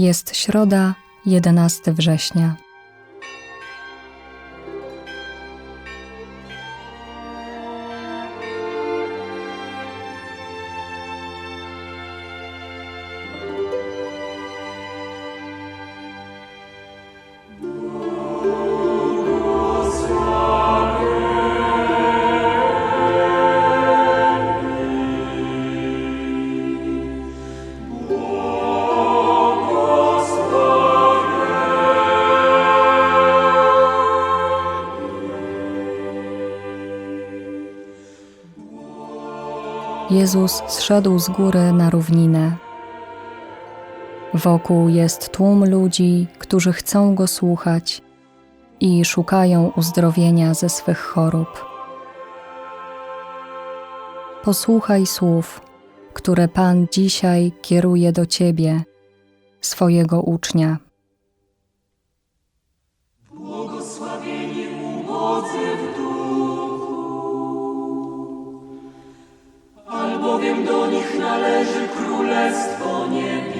Jest środa, 11 września. Jezus zszedł z góry na równinę. Wokół jest tłum ludzi, którzy chcą go słuchać i szukają uzdrowienia ze swych chorób. Posłuchaj słów, które Pan dzisiaj kieruje do Ciebie, swojego ucznia. Albowiem do nich należy Królestwo Niebieskie.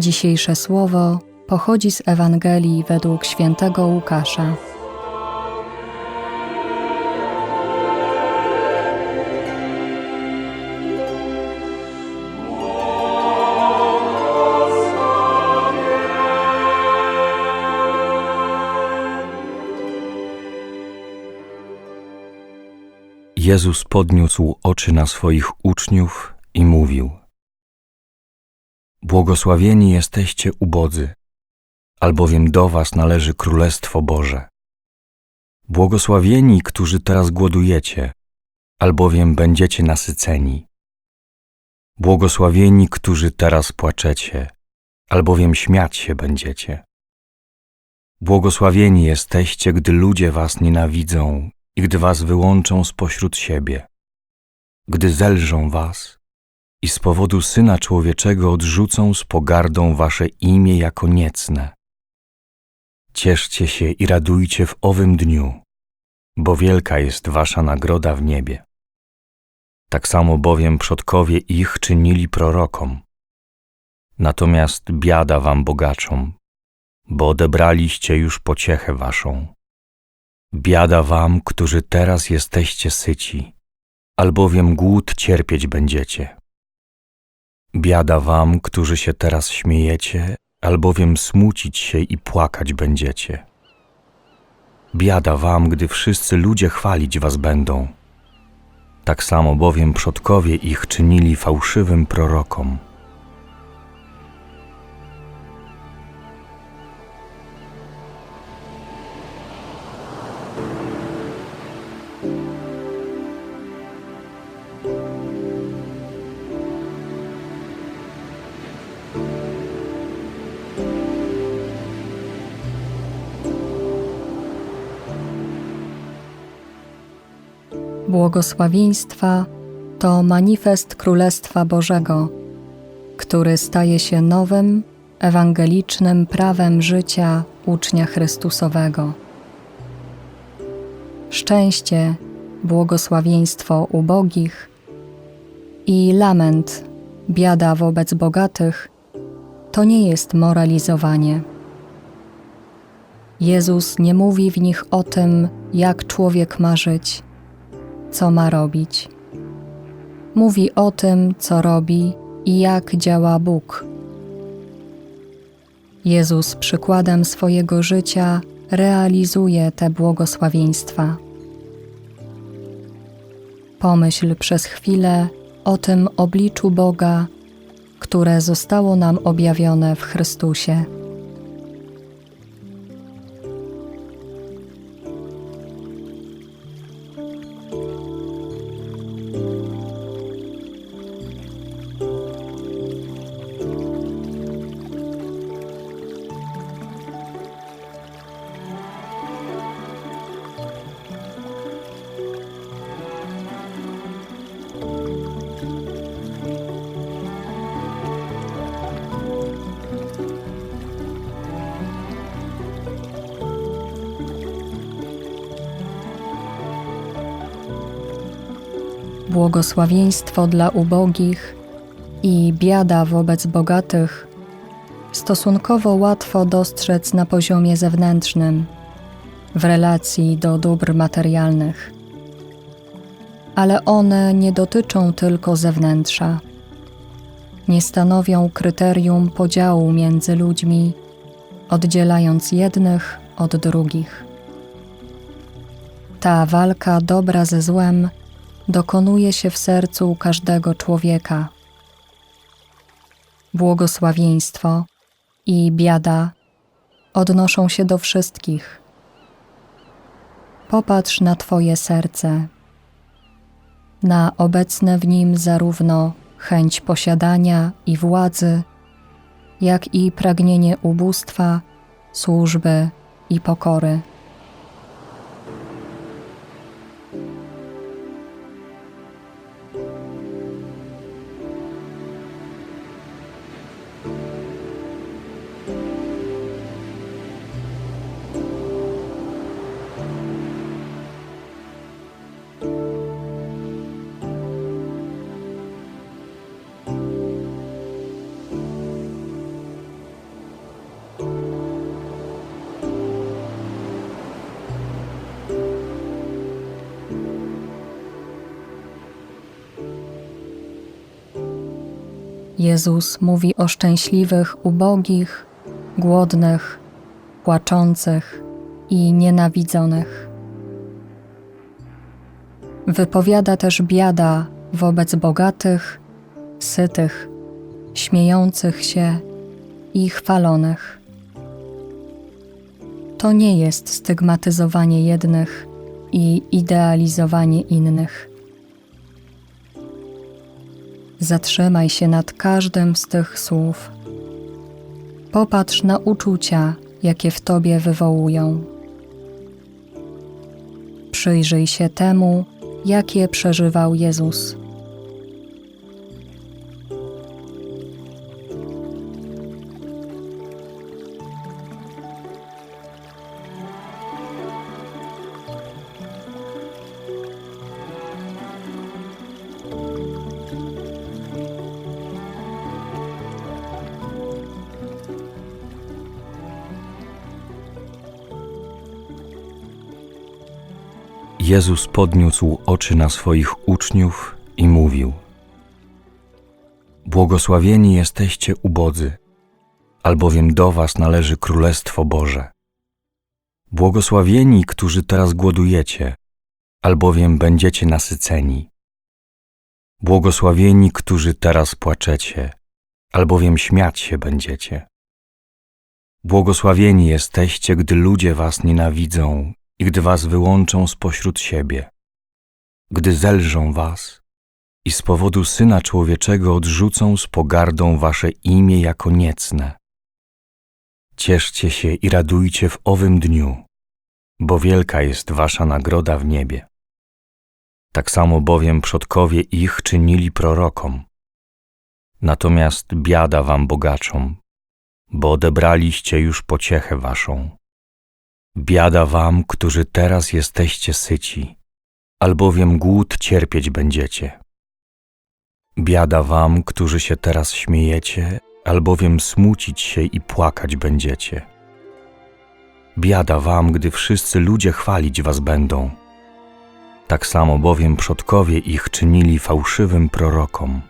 Dzisiejsze słowo pochodzi z Ewangelii według świętego Łukasza. Jezus podniósł oczy na swoich uczniów i mówił: Błogosławieni jesteście ubodzy, albowiem do was należy Królestwo Boże. Błogosławieni, którzy teraz głodujecie, albowiem będziecie nasyceni. Błogosławieni, którzy teraz płaczecie, albowiem śmiać się będziecie. Błogosławieni jesteście, gdy ludzie was nienawidzą i gdy was wyłączą spośród siebie, gdy zelżą was i z powodu Syna Człowieczego odrzucą z pogardą wasze imię jako niecne. Cieszcie się i radujcie w owym dniu, bo wielka jest wasza nagroda w niebie. Tak samo bowiem przodkowie ich czynili prorokom. Natomiast biada wam bogaczom, bo odebraliście już pociechę waszą. Biada wam, którzy teraz jesteście syci, albowiem głód cierpieć będziecie. Biada wam, którzy się teraz śmiejecie, albowiem smucić się i płakać będziecie. Biada wam, gdy wszyscy ludzie chwalić was będą. Tak samo bowiem przodkowie ich czynili fałszywym prorokom. Błogosławieństwa to manifest Królestwa Bożego, który staje się nowym, ewangelicznym prawem życia ucznia Chrystusowego. Szczęście, błogosławieństwo ubogich i lament, biada wobec bogatych to nie jest moralizowanie. Jezus nie mówi w nich o tym, jak człowiek ma żyć co ma robić. Mówi o tym, co robi i jak działa Bóg. Jezus przykładem swojego życia realizuje te błogosławieństwa. Pomyśl przez chwilę o tym obliczu Boga, które zostało nam objawione w Chrystusie. Błogosławieństwo dla ubogich i biada wobec bogatych, stosunkowo łatwo dostrzec na poziomie zewnętrznym, w relacji do dóbr materialnych. Ale one nie dotyczą tylko zewnętrza. Nie stanowią kryterium podziału między ludźmi, oddzielając jednych od drugich. Ta walka dobra ze złem dokonuje się w sercu każdego człowieka. Błogosławieństwo i biada odnoszą się do wszystkich. Popatrz na Twoje serce, na obecne w nim zarówno chęć posiadania i władzy, jak i pragnienie ubóstwa, służby i pokory. Jezus mówi o szczęśliwych, ubogich, głodnych, płaczących i nienawidzonych. Wypowiada też biada wobec bogatych, sytych, śmiejących się i chwalonych. To nie jest stygmatyzowanie jednych i idealizowanie innych. Zatrzymaj się nad każdym z tych słów. Popatrz na uczucia, jakie w tobie wywołują. Przyjrzyj się temu, jakie przeżywał Jezus. Jezus podniósł oczy na swoich uczniów i mówił: Błogosławieni jesteście ubodzy, albowiem do Was należy Królestwo Boże. Błogosławieni, którzy teraz głodujecie, albowiem będziecie nasyceni. Błogosławieni, którzy teraz płaczecie, albowiem śmiać się będziecie. Błogosławieni jesteście, gdy ludzie Was nienawidzą i gdy was wyłączą spośród siebie, gdy zelżą was i z powodu Syna Człowieczego odrzucą z pogardą wasze imię jako niecne. Cieszcie się i radujcie w owym dniu, bo wielka jest wasza nagroda w niebie. Tak samo bowiem przodkowie ich czynili prorokom. Natomiast biada wam bogaczom, bo odebraliście już pociechę waszą. Biada wam, którzy teraz jesteście syci, albowiem głód cierpieć będziecie. Biada wam, którzy się teraz śmiejecie, albowiem smucić się i płakać będziecie. Biada wam, gdy wszyscy ludzie chwalić was będą. Tak samo bowiem przodkowie ich czynili fałszywym prorokom.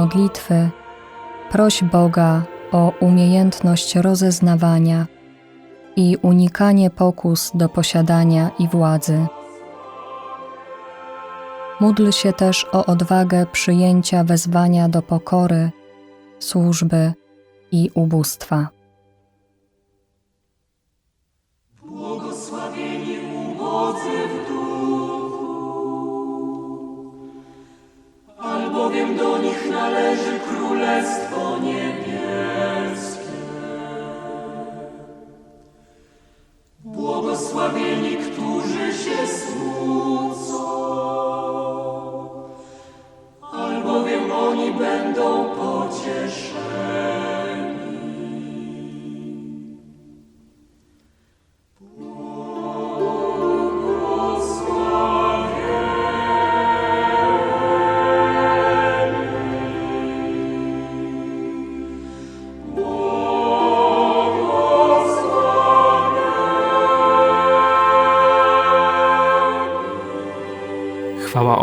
Modlitwy proś Boga o umiejętność rozeznawania i unikanie pokus do posiadania i władzy. Módl się też o odwagę przyjęcia wezwania do pokory, służby i ubóstwa. Błogosławieni, którzy